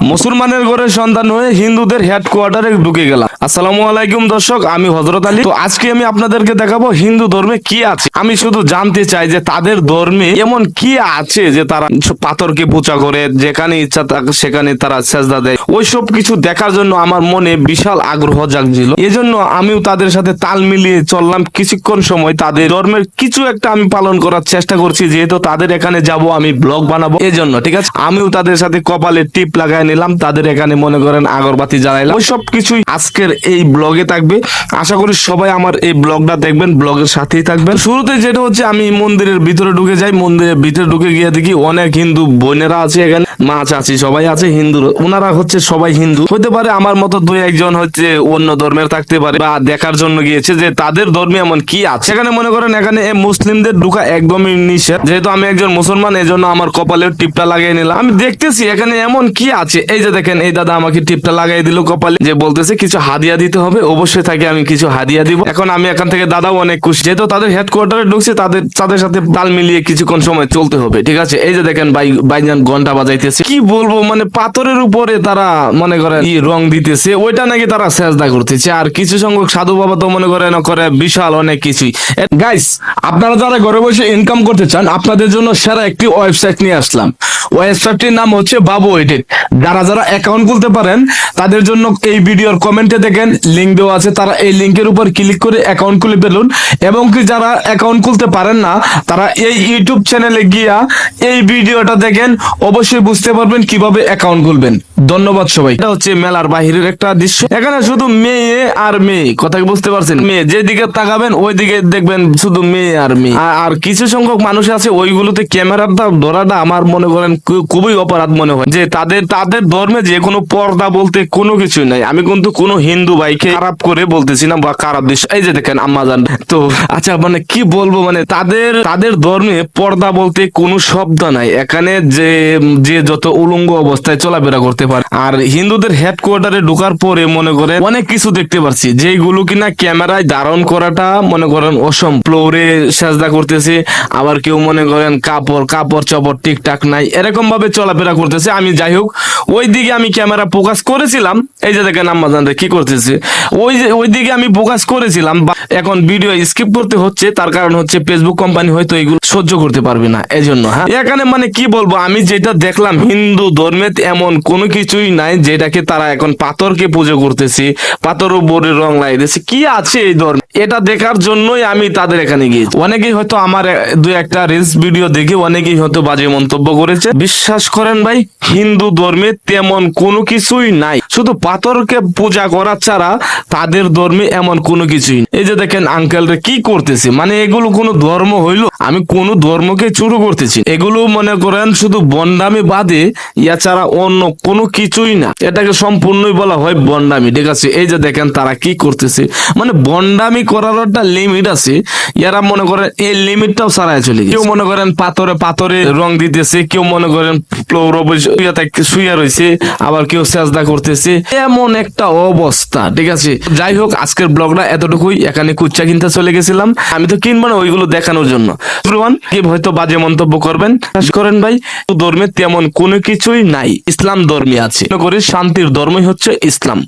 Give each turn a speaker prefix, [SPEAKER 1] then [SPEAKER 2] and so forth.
[SPEAKER 1] মুসলমানের ঘরে সন্তান হয়ে হিন্দুদের হেডকোয়ার্টারে ঢুকে গেলাম। আসসালামু আলাইকুম দর্শক, আমি হজরত আলী। তো আজকে আমি আপনাদেরকে দেখাবো হিন্দু ধর্মে কি আছে। আমি শুধু জানতে চাই যে তাদের ধর্মে এমন কি আছে যে তারা পাথরকে পূজা করে, যেখানে ইচ্ছা তাকে সেখানে তারা সেজদা দেয়। ওই সব কিছু দেখার জন্য আমার মনে বিশাল আগ্রহ জাগছিল। এজন্য আমিও তাদের সাথে তাল মিলিয়ে চললাম। কিছুক্ষণ সময় তাদের ধর্মের কিছু একটা আমি পালন করার চেষ্টা করছি। যেহেতু তাদের এখানে যাব, আমি ব্লগ বানাবো। এজন্য, ঠিক আছে? আমিও তাদের সাথে কপালে টিপ লাগাই নিলাম, তাদের এখানে মনে করেন আগরবাতি জ্বালাইলাম। ওই সব কিছুই আজকের এই ব্লগে থাকবে। আশা করি সবাই আমার এই ব্লগটা দেখবেন, ব্লগের সাথেই থাকবেন। শুরুতে যেটা হচ্ছে, আমি মন্দিরের ভিতরে ঢুকে যাই। মন্দিরের ভিতরে ঢুকে গিয়ে দেখি অনেক হিন্দু বোনেরা আছে এখানে। মা চাচি সবাই আছে, হিন্দু ওনারা হচ্ছে সবাই হিন্দু। হতে পারে আমার মতো দুই একজন হচ্ছে অন্য ধর্মের থাকতে পারে বা দেখার জন্য গিয়েছে যে তাদের ধর্মে এমন কি আছে। এখানে মনে করেন, এখানে মুসলিমদের ঢুকা একদমই নিষেধ। যেহেতু আমি একজন মুসলমান এই জন্য আমার কপালের টিপটা লাগিয়ে নিলাম। আমি দেখতেছি এখানে এমন কি আছে। এই যে দেখেন, এই দাদা আমাকে টিপটা লাগাই দিল কপালে। যে বলতেছে, কিছু হাদিয়া দিতে হবে, অবশ্যই তাকে আমি কিছু হাদিয়া দিব। এখন আমি এখান থেকে দাদাও অনেক খুশি। যেহেতু তাদের হেডকোয়ার্টারে ঢুকছে, তাদের তাদের সাথে তাল মিলিয়ে কিছুক্ষণ সময় চলতে হবে, ঠিক আছে? এই যে দেখেন, ভাই, ভাইজান ঘণ্টা বাজাইতেছে। কি বলব মানে পাথরের উপরে তারা, মনে করেন, ই রং দিতেছে। ওইটা নাকি তারা সেজদা করতেছে। আর কিছু সংখ্যক সাধু বাবা তো মনে করেন, করে বিশাল অনেক কিছুই। গাইস আপনারা যারা ঘরে বসে ইনকাম করতে চান, আপনাদের জন্য সেরা একটি ওয়েবসাইট নিয়ে আসলাম। ওয়েবসাইটটির নাম হচ্ছে বাবু এডিট যারা যারা অ্যাকাউন্ট খুলতে পারেন, তাদের জন্য এই ভিডিওর কমেন্টে দেখেন লিঙ্ক দেওয়া আছে, তারা এই লিঙ্কের উপর ক্লিক করে অ্যাকাউন্ট খুলে ফেলুন। এবং কি যারা অ্যাকাউন্ট খুলতে পারেন না, তারা এই ইউটিউব চ্যানেলে গিয়া এই ভিডিওটা দেখেন, অবশ্যই বুঝতে পারবেন কীভাবে অ্যাকাউন্ট খুলবেন। ধন্যবাদ সবাই। এটা হচ্ছে মেলার বাহিরের একটা দৃশ্য। এখানে শুধু মেয়ে আর মেয়ে, কথা বুঝতে পারছেন? মেয়ে যেদিকে তাকাবেন ওই দিকে দেখবেন শুধু মেয়ে আর মেয়ে। আর- কিছু সংখ্যক মানুষ আছে, ওইগুলোতে ক্যামেরাটা ধরাটা আমার মনে করেন খুবই অপরাধ মনে হয়। যে তাদের তাদের ধর্মে যে কোনো পর্দা বলতে কোনো কিছু নাই। আমি কিন্তু কোনো হিন্দু ভাইকে খারাপ করে বলতেছি না বা খারাপ দৃশ্য। এই যে দেখেন আম্মাজান তো আচ্ছা মানে কি বলব মানে তাদের তাদের ধর্মে পর্দা বলতে কোনো শব্দ নাই। এখানে যে যে যত উলঙ্গ অবস্থায় চলাফেরা করতে পারে। আর হিন্দুদের হেডকোয়ার্টারে ঢোকার পরে মনে করেন অনেক কিছু দেখতে পাচ্ছি যেগুলো কিনা ক্যামেরায় ধারণ করাটা মনে করেন অসম ফ্লোরে সাজদা করতেছে। আবার কেউ মনে করেন কাপড় কাপড় ঠিকঠাক নাই এরকম ভাবে চলাফেরা করতেছে। আমি যাই হোক ওই দিকে আমি ক্যামেরা ফোকাস করেছিলাম। এই যে দেখেন কি করতেছে। ওই যে ওই দিকে আমি ফোকাস করেছিলাম এখন ভিডিও স্কিপ করতে হচ্ছে। তার কারণ হচ্ছে ফেসবুক কোম্পানি হয়তো এগুলো সহ্য করতে পারবে না। এজন্য হ্যাঁ? এখানে মানে কি বলব? আমি যেটা দেখলাম, হিন্দু ধর্মে এমন কোনো কিছুই নাই, যেটাকে তারা এখন পাথরকে পুজো করতেছে, পাথর উপরে রং লাগাইতেছে। কি আছে এই ধর্মে? এটা দেখার জন্যই আমি তাদের এখানে গিয়েছি। অনেকেই হয়তো আমার দুই একটা রিলস ভিডিও দেখে অনেকেই হয়তো বাজে মন্তব্য করেছে। বিশ্বাস করেন ভাই, হিন্দু ধর্মে তেমন কোনো কিছুই নাই। শুধু পাথরকে পূজা করা ছাড়া তাদের ধর্মে এমন কোনো কিছুই। এই যে দেখেন আঙ্কেলরা কি করতেছে? মানে এগুলো কোনো ধর্ম হইল? আমি কোনো ধর্মকে চুরু করতেছি এগুলো মনে করেন শুধু বন্ডামি বাদে, ইয়া ছাড়া অন্য কোনো কিছুই না। এটাকে সম্পূর্ণই বলা হয় বন্ডামি। ঠিক আছে? এই যে দেখেন তারা কি করতেছে। মানে বন্ডামি করার একটা লিমিট আছে। ইয়ারা মনে করেন এই লিমিটটাও ছাড়াই চলে কেউ মনে করেন পাথরে পাথরে রং দিতেছে, কেউ মনে করেন রয়েছে আবার কেউ চেষ্টা করতেছে। এমন একটা অবস্থা। ঠিক আছে? যাই হোক, আজকের ব্লগটা এতটুকুই। এখানে কুচ্চা কিনতে চলে গেছিলাম। আমি তো কিনবো না, ওইগুলো দেখানোর জন্য। হয়তো বাজে মন্তব্য করবেন। করেন ভাই ধর্মে তেমন কোনো কিছুই নাই। ইসলাম ধর্মে। আছে। শান্তির ধর্মই হচ্ছে ইসলাম।